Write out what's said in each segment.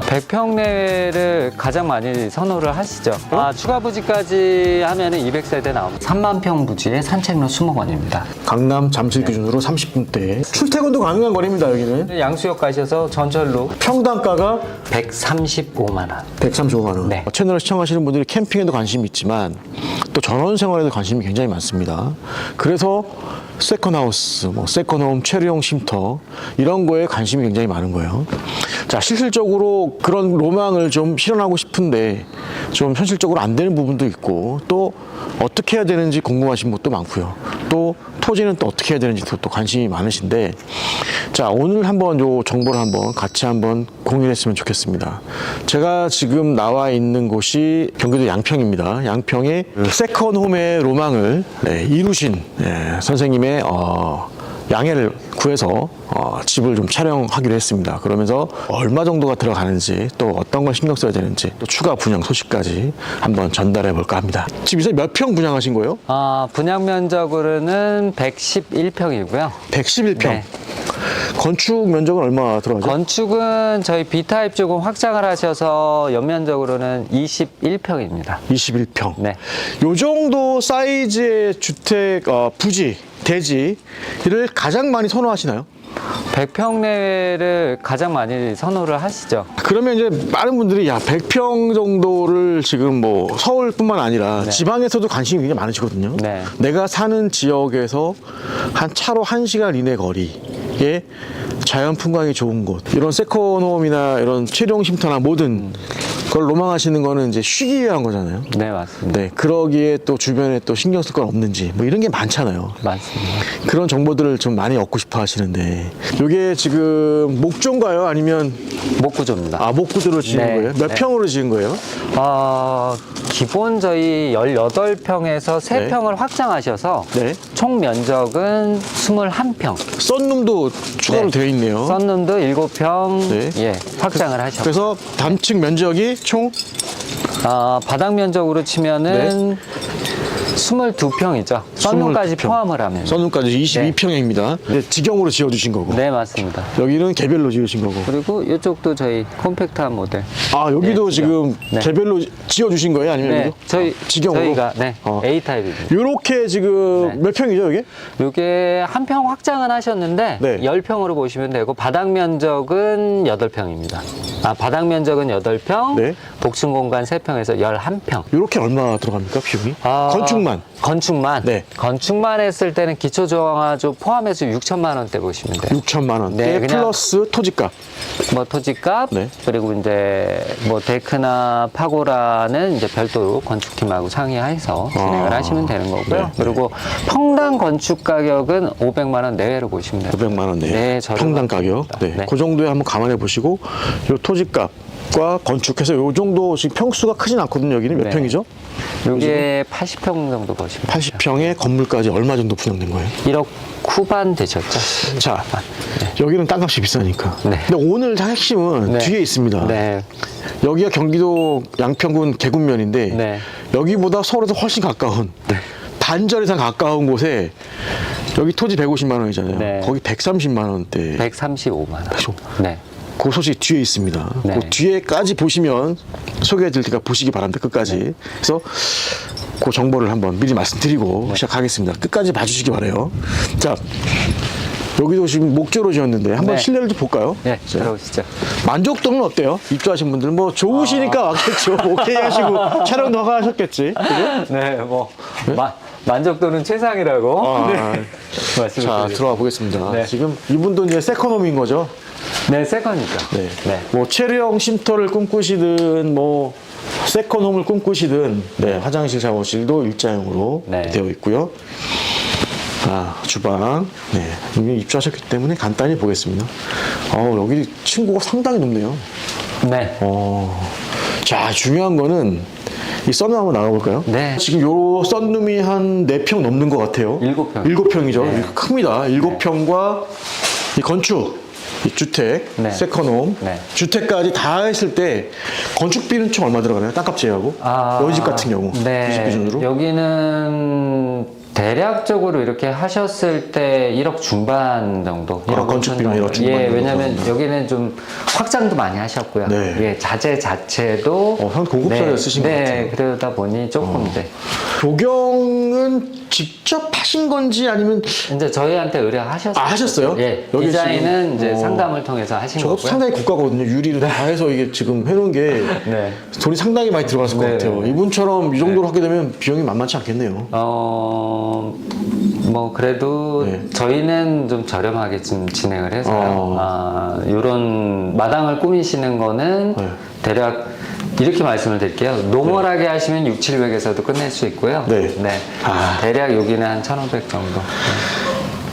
100평 내를 가장 많이 선호를 하시죠. 아, 추가 부지까지 하면은 200세대 나옵니다. 3만 평 부지에 산책로 수목원입니다. 강남 잠실 기준으로 30분대. 출퇴근도 가능한 거리입니다, 여기는. 양수역 가셔서 전철로 평당가가 135만 원. 135만 원. 네. 채널을 시청하시는 분들이 캠핑에도 관심이 있지만 또 전원 생활에도 관심이 굉장히 많습니다. 그래서 세컨하우스, 뭐 세컨홈, 체류용 쉼터 이런 거에 관심이 굉장히 많은 거예요. 자, 실질적으로 그런 로망을 좀 실현하고 싶은데 좀 현실적으로 안 되는 부분도 있고 또 어떻게 해야 되는지 궁금하신 분도 많고요. 또 토지는 또 어떻게 해야 되는지 또 관심이 많으신데 자 오늘 한번 요 정보를 한번 같이 한번 공유했으면 좋겠습니다. 제가 지금 나와 있는 곳이 경기도 양평입니다. 양평의 그 세컨홈의 로망을 네, 이루신 네, 선생님의 어, 양해를 구해서 어, 집을 좀 촬영하기로 했습니다. 그러면서 얼마 정도가 들어가는지 또 어떤 걸 신경 써야 되는지 또 추가 분양 소식까지 한번 전달해 볼까 합니다. 집 이제 몇평 분양하신 거예요? 아, 분양 면적으로는 111평이고요. 111평. 네. 건축 면적은 얼마 들어가죠? 건축은 저희 B타입 조금 확장을 하셔서 연면적으로는 21평입니다. 21평. 네. 요 정도 사이즈의 주택 어, 부지, 대지를 가장 많이 선호하시나요? 100평 내를 가장 많이 선호를 하시죠. 그러면 이제 많은 분들이 야 100평 정도를 지금 뭐 서울뿐만 아니라 네. 지방에서도 관심이 굉장히 많으시거든요. 네. 내가 사는 지역에서 한 차로 1시간 이내 거리에 자연 풍광이 좋은 곳 이런 세컨홈이나 이런 체령 쉼터나 모든 걸 로망하시는 거는 이제 쉬기 위한 거잖아요. 네, 맞습니다. 네, 그러기에 또 주변에 또 신경 쓸 건 없는지 뭐 이런 게 많잖아요. 맞습니다. 그런 정보들을 좀 많이 얻고 싶어 하시는데 이게 지금 목조인가요? 아니면 목구조입니다. 아 목구조로 지은 네, 거예요? 몇 네. 평으로 지은 거예요? 어, 기본 저희 18평에서 네. 3평을 확장하셔서 네. 총 면적은 21평. 썬룸도 추가로 네. 되어 있네요. 썬룸도 7평 네. 예, 확장을 하셨고 그래서 담층 면적이 총 아, 바닥 면적으로 치면은 네. 22평이죠. 썬룸까지 22평. 포함을 하면. 썬룸까지 22평입니다. 네. 직경으로 지어주신 거고 네, 맞습니다. 여기는 개별로 지으신 거고. 그리고 이쪽도 저희 콤팩트한 모델. 아 여기도 네, 지금 네. 개별로 지어주신 거예요? 아니면 네, 여기도? 저희 아, 직경으로? 저희가 네, 어. A 타입입니다. 요렇게 지금 네. 몇 평이죠 이게? 요게 한 평 확장은 하셨는데 네. 10평으로 보시면 되고 바닥 면적은 8평입니다. 아, 바닥 면적은 8평, 네. 복층 공간 3평에서 11평. 요렇게 얼마 들어갑니까 비용이? 아, 건축만. 건축만. 네. 건축만 했을 때는 기초 조항화조 포함해서 6천만 원대 보시면 돼요. 6천만 원대 네, 그냥- 플러스 토지값. 뭐 토지값 네. 그리고 이제 뭐 데크나 파고라는 이제 별도로 건축팀하고 상의해서 진행을 아. 하시면 되는 거고요. 네, 네. 그리고 평당 건축 가격은 500만 원 내외로 보시면 돼요. 500만 원 내. 네, 평당 가격. 네. 네. 그 정도에 한번 감안해 보시고 요 토지값 과 건축해서 요 정도 지금 평수가 크진 않거든요. 여기는 몇 네. 평이죠? 이게 80평 정도 보시면 돼요. 80평의 건물까지 얼마 정도 분양된 거예요? 1억 후반 되셨죠? 자, 여기는 땅값이 비싸니까. 네. 근데 오늘 핵심은 네. 뒤에 있습니다. 네. 여기가 경기도 양평군 계군면인데 네. 여기보다 서울에서 훨씬 가까운 반절 이상 가까운 곳에 여기 토지 150만 원이잖아요. 네. 거기 130만 원대. 135만 원. 네. 그 소식 뒤에 있습니다. 네. 그 뒤에까지 보시면 소개해 드릴 테니까 보시기 바랍니다. 끝까지. 네. 그래서 그 정보를 한번 미리 말씀드리고 시작하겠습니다. 끝까지 봐주시기 바래요. 자, 여기도 지금 목조로 지었는데 한번 네. 실내를 좀 볼까요? 네, 자, 들어오시죠. 만족도는 어때요? 입주하신 분들 뭐 좋으시니까 아. 왔겠죠. 오케이 하시고 촬영도 하셨겠지. 그죠? 네, 뭐 마- 만족도는 최상이라고 아, 네. 자. 들어와 보겠습니다. 네. 지금 이분도 이제 세컨홈인 거죠. 네, 세컨이죠. 네. 네. 뭐 체류형 쉼터를 꿈꾸시든 뭐 세컨홈을 꿈꾸시든 네, 화장실 샤워실도 일자형으로 네. 되어 있고요. 아, 주방. 네. 이미 입주하셨기 때문에 간단히 보겠습니다. 어, 여기 층고가 상당히 높네요. 네. 어. 자, 중요한 거는 이 썬룸 한번 나가볼까요? 네. 지금 요 썬룸이 한 4평 넘는 것 같아요. 일곱 평. 일곱 평이죠. 네. 큽니다. 일곱 평과 이 건축, 이 주택, 네. 세컨홈, 네. 주택까지 다 했을 때 건축비는 총 얼마 들어가나요? 땅값 제외하고? 아, 여기 집 같은 경우. 네. 이집 기준으로? 여기는 대략적으로 이렇게 하셨을 때 1억 중반 정도. 아, 1억 건축 비용 1억 중반 예, 정도. 왜냐면 여기는 좀 확장도 많이 하셨고요. 네. 예, 자재 자체도. 어, 상당히 고급차를 쓰신 것 네, 같아요. 어. 그러다 보니 조금 이제, 조경은 직접 하신 건지 아니면 이제 저희한테 의뢰하셨어요. 아, 하셨어요? 예, 여기 디자인은 지금, 이제 어. 상담을 통해서 하신 저것도 거고요. 상당히 고가거든요. 유리를 다 해서 이게 지금 해놓은 게 네. 돈이 상당히 많이 들어갔을 것 네, 같아요. 네. 이분처럼 이 정도로 하게 되면 비용이 만만치 않겠네요. 어, 뭐, 그래도 네. 저희는 좀 저렴하게 좀 진행을 해서요. 어. 아, 요런 마당을 꾸미시는 거는 네. 대략 이렇게 말씀을 드릴게요. 노멀하게 하시면 6, 700에서도 끝낼 수 있고요. 네. 아. 대략 여기는 한 1,500 정도.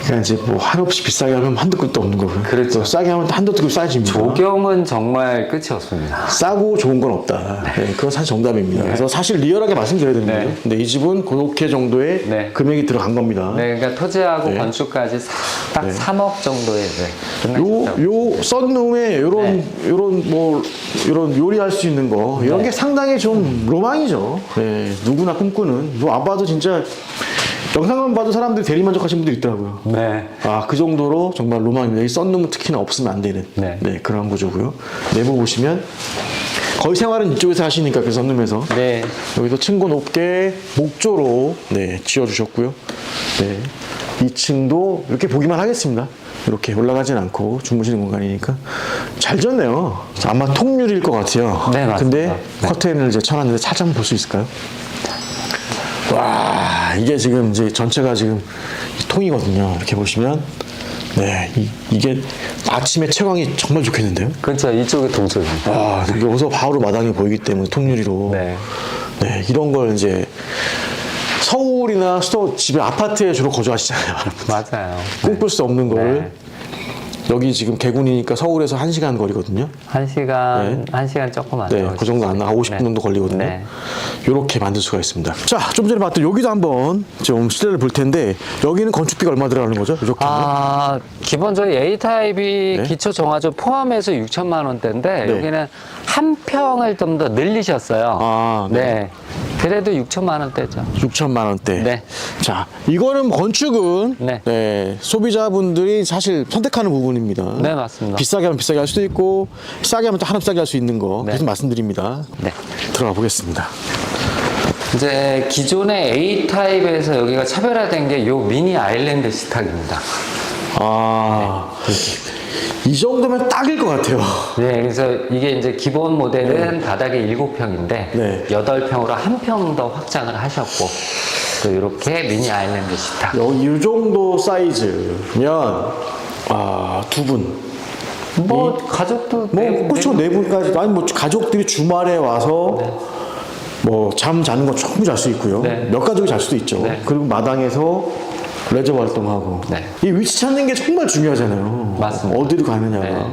그냥 이제 뭐 한없이 비싸게 하면 한도 끝도 없는 거고요. 그렇죠. 또 싸게 하면 한도 끝도 싸집니다. 조경은 정말 끝이 없습니다. 싸고 좋은 건 없다. 네, 그건 사실 정답입니다. 그래서 사실 리얼하게 말씀드려야 되는 네. 거예요. 근데 이 집은 그렇게 정도의 네. 금액이 들어간 겁니다. 네, 그러니까 토지하고 네. 건축까지 사- 딱 네. 3억 정도에 네, 요. 요 썬룸에 요런, 네. 요런 뭐, 요런 요리할 수 있는 거, 이런 네. 게 상당히 좀 로망이죠. 네, 누구나 꿈꾸는. 뭐, 안 봐도 진짜, 영상만 봐도 사람들이 대리만족하시는 분들 있더라고요. 네. 아, 그 정도로 정말 로망입니다. 이 썬룸은 특히나 없으면 안 되는. 네. 그런 구조고요. 내부 보시면, 거의 생활은 이쪽에서 하시니까, 그 썬룸에서. 네. 여기도 층고 높게 목조로 네, 지어주셨고요. 네. 2층도 이렇게 보기만 하겠습니다. 이렇게 올라가진 않고 주무시는 공간이니까 잘 졌네요. 아마 통유리일 것 같아요. 네, 맞습니다. 근데 네. 커튼을 이제 쳐놨는데 한번 볼수 있을까요? 와, 이게 지금 이제 전체가 지금 통이거든요. 이렇게 보시면 네, 이, 게 아침에 채광이 정말 좋겠는데요. 그렇죠. 이쪽이 동쪽입니다. 아, 여기서 바로 마당이 보이기 때문에 통유리로. 네. 네, 이런 걸 이제 서울이나 수도 집에 아파트에 주로 거주하시잖아요. 맞아요. 꿈꿀 수 없는 걸 네. 여기 지금 개군이니까 서울에서 1시간 거리거든요. 한 시간, 한 시간 조금 안 네. 그 정도 안 나, 50분 네. 정도 걸리거든요. 네. 이렇게 만들 수가 있습니다. 자, 좀 전에 봤던 여기도 한번 좀 실내를 볼 텐데 여기는 건축비가 얼마 들어가는 거죠? 이렇게 아, 기본적으로 A타입이 네. 기초 정화조 포함해서 6천만 원대인데 네. 여기는 한 평을 좀 더 늘리셨어요. 아, 네. 네. 그래도 6천만 원대죠. 6천만 원대. 네. 자, 이거는 건축은 네. 네, 소비자분들이 사실 선택하는 부분입니다. 네, 맞습니다. 비싸게 하면 비싸게 할 수도 있고 싸게 하면 또 한없 싸게 할 수 있는 거 네. 계속 말씀드립니다. 네. 들어가 보겠습니다. 이제 기존의 A타입에서 여기가 차별화된 게 요 미니 아일랜드 식탁입니다. 아, 이 정도면 딱일 것 같아요. 네, 그래서 이게 이제 기본 모델은 바닥에 7평인데 네. 8평으로 한 평 더 확장을 하셨고 또 이렇게 미니 아일랜드 식탁. 여기 이 정도 사이즈면 아, 두 분. 뭐 가족도 뭐 네, 그렇죠 네. 네 분까지 아니 뭐 가족들이 주말에 와서 뭐 잠 자는 건 충분히 잘 수 있고요. 네. 몇 가족이 잘 수도 있죠. 네. 그리고 마당에서 레저 활동하고 네. 이 위치 찾는 게 정말 중요하잖아요. 맞습니다. 어디로 가느냐가. 네.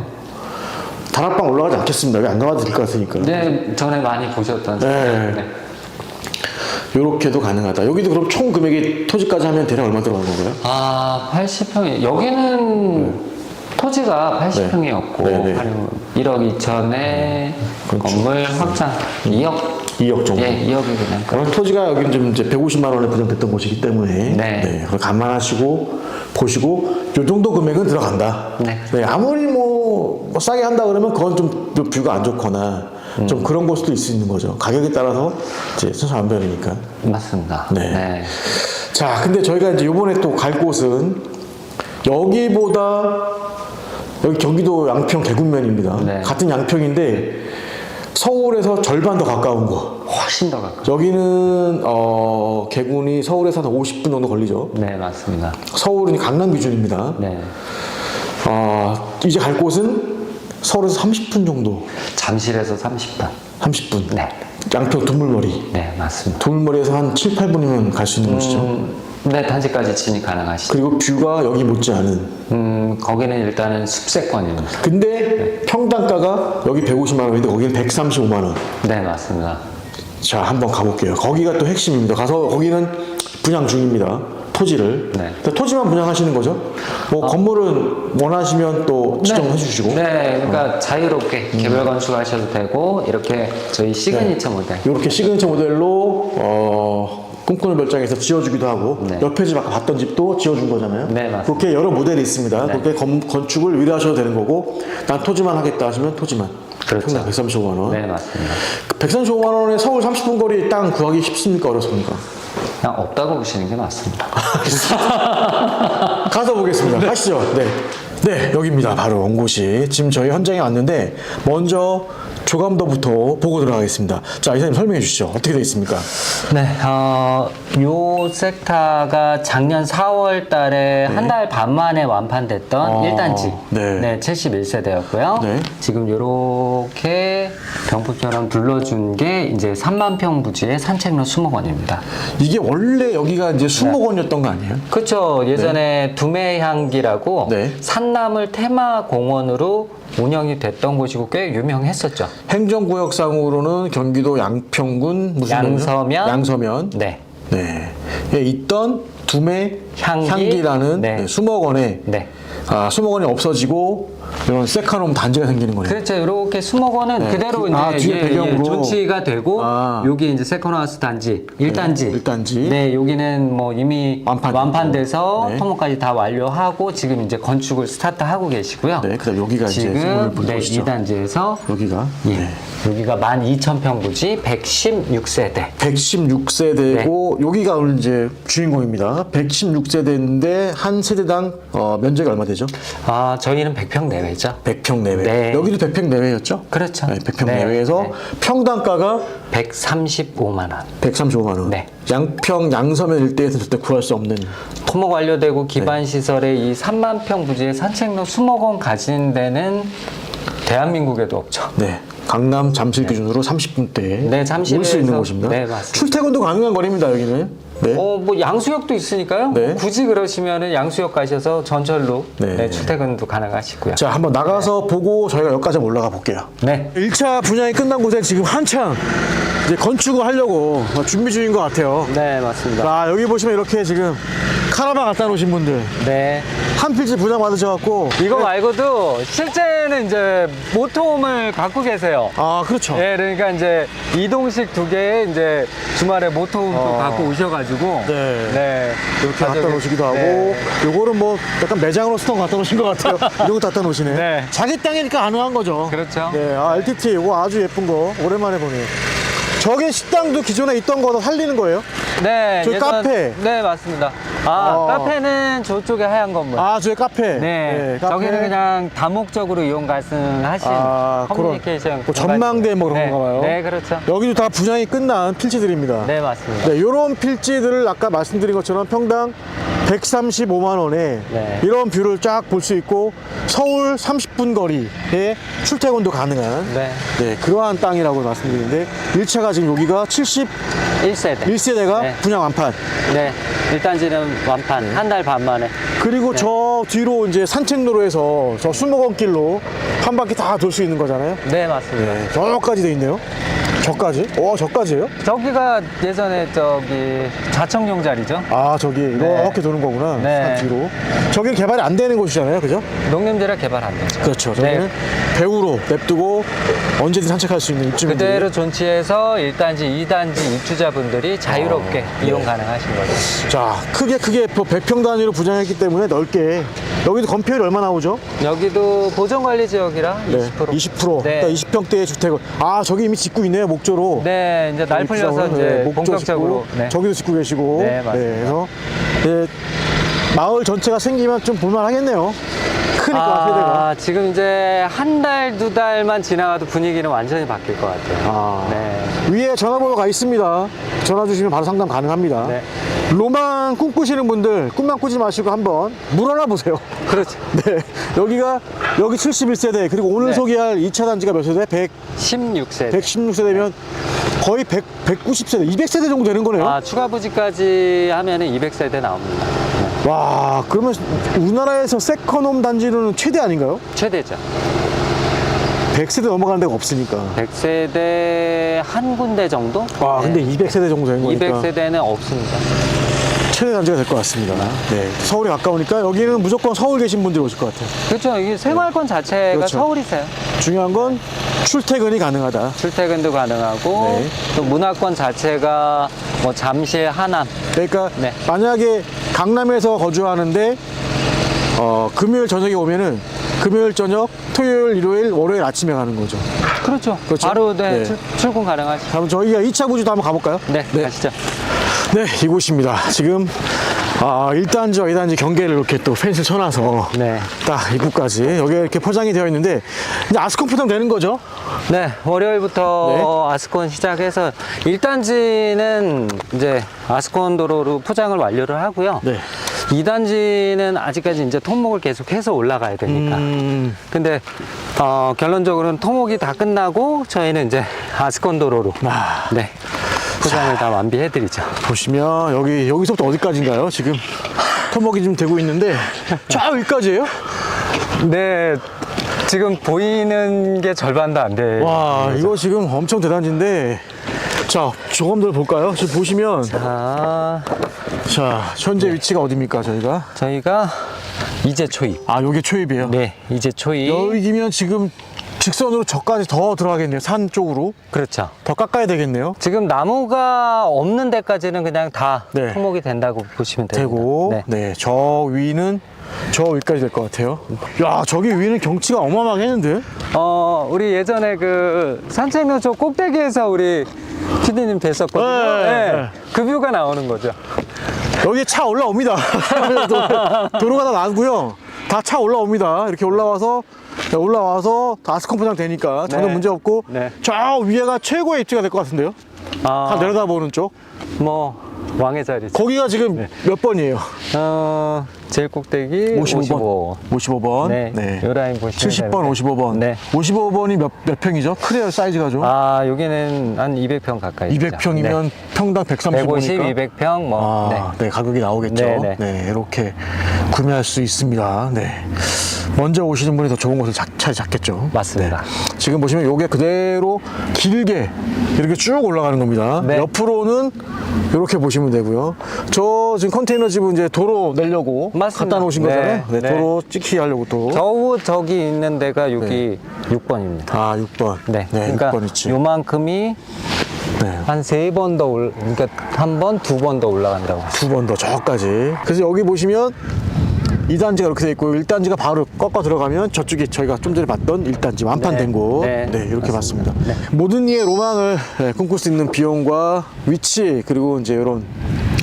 다락방 올라가지 않겠습니다. 여기 안 가봐도 될 것 같으니까. 네, 전에 많이 보셨던 네. 네. 요렇게도 가능하다. 여기도 그럼 총 금액이 토지까지 하면 대략 얼마 들어가는 건가요? 아, 80평이 여기는 토지가 80평이었고 네, 네. 한 1억 2천에 건물 확장 2억 2억 정도. 예, 2억이 그냥 그럼 토지가 여기 좀 이제 150만 원에 분양됐던 곳이기 때문에 네. 그걸 감안하시고 보시고 요 정도 금액은 들어간다. 네. 아무리 뭐, 뭐 싸게 한다 그러면 그건 좀 뷰가 안 좋거나 음. 좀 그런 걸 수도 있을 수 있는 거죠. 가격에 따라서 이제 천차만별이니까. 맞습니다. 네. 네. 자, 근데 저희가 이제 요번에 또 갈 곳은 여기보다 여기 경기도 양평 개군면입니다. 네. 같은 양평인데 서울에서 절반 더 가까운 곳. 훨씬 더 가까워. 여기는 어, 개군이 서울에서 한 50분 정도 걸리죠. 네, 맞습니다. 서울은 강남 기준입니다. 네. 어, 이제 갈 곳은 서울에서 30분 정도. 잠실에서 30분. 30분. 네. 양평 두물머리. 네, 맞습니다. 두물머리에서 한 7, 8분이면 갈 수 있는 곳이죠. 음, 네, 단지까지 진입 가능하시죠. 그리고 뷰가 여기 못지않은. 음, 거기는 일단은 숲세권입니다. 근데 평당가가 여기 150만 원인데 거기는 135만 원. 네, 맞습니다. 자, 한번 가볼게요. 거기가 또 핵심입니다. 가서 거기는 분양 중입니다. 토지를. 네. 그러니까 토지만 분양하시는 거죠? 뭐 건물은 원하시면 또 지정해 주시고. 네, 그러니까 자유롭게 개별 건축하셔도 되고 이렇게 저희 시그니처 모델. 이렇게 시그니처 모델로 어, 꿈꾸는 별장에서 지어주기도 하고 네. 옆에 집 아까 봤던 집도 지어준 거잖아요. 네, 맞습니다. 그렇게 여러 모델이 있습니다. 네. 그렇게 건, 건축을 위로하셔도 되는 거고 난 토지만 하겠다 하시면 토지만 그렇죠. 평당 135만 원. 네, 맞습니다. 135만 원에 서울 30분 거리 땅 구하기 쉽습니까 어렵습니까? 그냥 없다고 보시는 게 맞습니다. 가서 보겠습니다. 가시죠. 네. 네, 여기입니다. 바로 온 곳이. 지금 저희 현장에 왔는데, 먼저 조감도부터 보고 들어가겠습니다. 자, 이사님 설명해 주시죠. 어떻게 되어 있습니까? 네, 어, 요 섹터가 작년 4월 달에 한 달 반 만에 완판됐던 어, 1단지. 네. 71세대였고요. 네. 지금 요렇게 병법처럼 둘러준 게 이제 3만 평 부지의 산책로 수목원입니다. 이게 원래 여기가 이제 수목원이었던 거 아니에요? 그렇죠. 예전에 두메향기라고 네. 산나물 테마 공원으로 운영이 됐던 곳이고 꽤 유명했었죠. 행정구역상으로는 경기도 양평군 무슨 양서면. 양서면 네. 네. 에 있던 두메 향기. 라는 네. 수목원에 네. 아, 수목원이 없어지고 이런 세카놈 단지가 생기는 거네요. 그렇죠. 이렇게 수목원은 네. 그대로 아, 이제 뒤에 배경으로. 존치가 되고 아. 여기 이제 세컨하우스 단지 1단지. 일 단지. 네, 여기는 뭐 이미 완판. 돼서 네. 토목까지 다 완료하고 지금 이제 건축을 스타트하고 계시고요. 네, 그다음 여기가 이제 지금 네, 보시죠. 2단지에서 여기가 예. 네. 여기가 12,000평 부지 116세대. 116세대고 네. 여기가 오늘 이제 주인공입니다. 116세대인데 한 세대당 어, 면적이 얼마 되죠? 아, 저희는 100평 내외 죠. 100평 내외. 네. 여기도 100평 내외였죠? 그렇죠. 네, 100평 네. 내외에서 네. 평당가가 135만 원. 135만 원. 네. 양평 양서면 일대에서 절대 구할 수 없는 토목 완료되고 네. 기반 시설에 이 3만 평 부지의 산책로 수목 원 가진 데는 대한민국에도 없죠. 네. 강남 잠실 기준으로 30분대 네, 올수 있는 곳입니다. 네, 맞습니다. 출퇴근도 가능한 거리입니다, 여기는. 네. 어, 뭐 양수역도 있으니까요. 네. 뭐 굳이 그러시면은 양수역 가셔서 전철로 네. 네, 출퇴근도 가능하시고요. 자, 한번 나가서 보고 저희가 여기까지 한번 올라가 볼게요. 네. 1차 분양이 끝난 곳에 지금 한창 이제 건축을 하려고 준비 중인 것 같아요. 네, 맞습니다. 아, 여기 보시면 이렇게 지금 카라반 갖다 놓으신 분들 네. 한 필지 분양 받으셔갖고 이거 말고도 실제는 이제 모토홈을 갖고 계세요. 아, 그렇죠. 예, 그러니까 이제 이동식 두 개의 이제 주말에 모토홈도 어. 갖고 오셔가지고 네. 네. 이렇게 갖다 놓으시기도 하고 네. 요거는 뭐 약간 매장으로 스톤 갖다 놓으신 것 같아요 이런 거 갖다 놓으시네 네. 자기 땅이니까 가능한 거죠 그렇죠. 네, 아, LTT 이거 아주 예쁜 거 오랜만에 보네요 저게 식당도 기존에 있던 거도 살리는 거예요? 네. 저기 카페. 네, 맞습니다. 아, 어. 카페는 저쪽에 하얀 건물. 아 저기 카페 네, 카페. 저기는 그냥 다목적으로 이용 가능하신 아, 커뮤니케이션 그런- 뭐 전망대 뭐 그런 네, 건가 봐요. 네, 그렇죠. 여기도 다 분양이 끝난 필지들입니다 네, 맞습니다. 네, 이런 필지들을 아까 말씀드린 것처럼 평당 135만 원에 네. 이런 뷰를 쫙 볼 수 있고 서울 30분 거리에 출퇴근도 가능한 네, 네, 그러한 땅이라고 말씀드리는데 1차가 지금 여기가 71세대가 1세대. 네. 분양 완판 네, 일단지는 완판 한 달 반 만에. 그리고 저 뒤로 이제 산책로로해서 저 수목원 길로 한 바퀴 다 돌 수 있는 거잖아요 네, 맞습니다. 네, 저까지 돼 있네요 저까지? 와 저까지예요? 저기가 예전에 저기 자청용 자리죠. 아 저기 네. 이렇게 도는 거구나 네. 산 뒤로 저기 개발이 안 되는 곳이잖아요 그죠? 농림지라 개발 안 되죠. 그렇죠 저기는 네. 배우로 냅두고 언제든 산책할 수 있는 입주민들 그대로 존치해서 1단지, 2단지 입주자분들이 자유롭게 어, 이용 네. 가능하신 거죠. 자 크게 크게 100평 단위로 부장했기 때문에 넓게 여기도 건폐율이 얼마 나오죠? 여기도 보존관리 지역이라 네, 20%. 20% 네. 그러니까 20평대의 주택을 아 저기 이미 짓고 있네요 목조로 네, 이제 날 풀려서 이제 네, 목조 본격적으로. 짓고, 네. 저기도 짓고 계시고 네, 맞습니다. 그래서 네, 마을 전체가 생기면 좀 볼만하겠네요 크니까 세대가 아, 지금 이제 한 달, 두 달만 지나가도 분위기는 완전히 바뀔 것 같아요. 아. 네. 위에 전화번호가 있습니다. 전화 주시면 바로 상담 가능합니다. 네. 로망 꿈꾸시는 분들 꿈만 꾸지 마시고 한번 물어나 보세요. 그렇죠. 네. 여기가 여기 71세대 그리고 오늘 네. 소개할 2차 단지가 몇 세대? 100, 16세. 116세대면 거의 100, 190세대, 200세대 정도 되는 거네요. 아, 추가 부지까지 하면은 200세대 나옵니다. 네. 와, 그러면 우리나라에서 세컨홈 단지로는 최대 아닌가요? 최대죠. 100세대 넘어가는 데가 없으니까. 100세대 한 군데 정도? 와, 네. 근데 200세대 정도 되는 거니까. 200세대는 없습니다. 최대 단지가 될 것 같습니다. 네. 서울에 가까우니까 여기는 무조건 서울 계신 분들이 오실 것 같아요. 그렇죠. 이게 생활권 자체가 그렇죠. 서울이세요. 중요한 건 출퇴근이 가능하다. 출퇴근도 가능하고 네. 또 문화권 자체가 뭐 잠실, 하남 그러니까 네. 만약에 강남에서 거주하는데 어, 금요일 저녁에 오면은 금요일 저녁, 토요일, 일요일, 월요일 아침에 가는 거죠. 그렇죠. 그렇죠. 바로 네, 네. 출, 출근 가능하시죠. 그럼 저희가 2차 부지도 한번 가볼까요? 네, 네. 가시죠. 네, 이곳입니다. 지금 아, 1단지와 2단지 경계를 이렇게 또 펜스를 쳐놔서 네. 딱 입구까지 여기가 이렇게 포장이 되어 있는데 이제 아스콘 포장 되는 거죠? 네, 월요일부터 네. 아스콘 시작해서 1단지는 이제 아스콘 도로로 포장을 완료를 하고요. 네. 2단지는 아직까지 이제 토목을 계속해서 올라가야 되니까. 음, 근데 어, 결론적으로는 토목이 다 끝나고 저희는 이제 아스콘 도로로 아. 네 포장을 다 완비해드리죠. 보시면 여기 여기서부터 어디까지인가요? 지금 토목이 좀 되고 있는데 저 여기까지예요? 네, 지금 보이는 게 절반도 안 돼요. 와, 이거 지금 엄청 대단지인데 자, 조금들 볼까요? 지금 보시면 자, 자, 현재 위치가 어디입니까, 저희가? 저희가 이제 초입. 아, 여기 초입이에요. 네, 이제 초입. 여기면 지금 직선으로 저까지 더 들어가겠네요. 산 쪽으로. 그렇죠. 더 깎아야 되겠네요. 지금 나무가 없는 데까지는 그냥 다 네. 토목이 된다고 보시면 됩니다. 되고, 네. 네. 저 위는 저 위까지 될 것 같아요. 야, 저기 위는 경치가 어마어마하겠는데? 어, 우리 예전에 그 산책로조 꼭대기에서 우리 피디님 뵀었거든요. 네, 네. 그 뷰가 나오는 거죠. 여기 차 올라옵니다. 도- 도로가 다 나고요. 다 차 올라옵니다. 이렇게 올라와서 올라와서 다 아스콘 포장 되니까 전혀 네. 문제 없고 네. 저 위에가 최고의 입지가 될 것 같은데요. 다 아, 내려다보는 쪽. 뭐 왕의 자리죠. 거기가 지금 네. 몇 번이에요? 어, 제일 꼭대기 55번. 55 번. 네. 요 라인 보시면 70번, 되는데. 55번. 네. 55번이 몇, 몇 평이죠? 크래요 사이즈가 좀. 아, 여기는 한 200평 가까이. 200평이면 평당 130이니까. 150, 200평 뭐. 아, 네. 가격이 나오겠죠. 네, 네, 네. 이렇게 구매할 수 있습니다. 네. 먼저 오시는 분이 더 좋은 곳을 자, 차라리 잡겠죠. 맞습니다. 네. 지금 보시면 요게 그대로 길게 이렇게 쭉 올라가는 겁니다. 네. 옆으로는 이렇게 보시면 되고요. 저 지금 컨테이너 집은 이제 도로 내려고 맞습니다. 갖다 놓으신 네, 거잖아요. 네, 네. 도로 찍히 하려고 또. 저 저기 있는 데가 여기 6번입니다. 아, 6번. 네. 네, 그러니까 6번 있지. 요만큼이 네. 한 세 번 더 올, 그러니까 한 번, 두 번 더 올라간다고. 두 번 더 저까지. 그래서 여기 보시면 2단지가 이렇게 돼 있고 1단지가 바로 꺾어 들어가면 저쪽에 저희가 좀 전에 봤던 1단지 완판된 네, 곳. 네, 네, 이렇게 맞습니다. 봤습니다. 모든 이의 로망을 네, 꿈꿀 수 있는 비용과 위치 그리고 이제 이런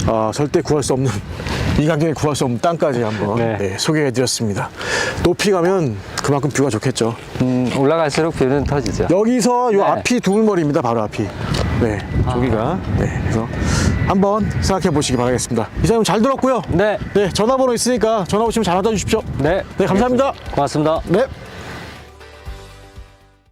아, 절대 구할 수 없는 이 가격에 구할 수 없는 땅까지 한번 네. 네, 소개해 드렸습니다. 높이 가면 그만큼 뷰가 좋겠죠. 음, 올라갈수록 뷰는 터지죠. 여기서 요 네. 앞이 두물머리입니다. 바로 앞이. 네, 저기가. 네, 그래서 한번 생각해 보시기 바라겠습니다. 이사님 잘 들었고요. 네. 네, 전화번호 있으니까 전화 오시면 잘 받아 주십시오. 네. 네, 감사합니다. 고맙습니다. 네.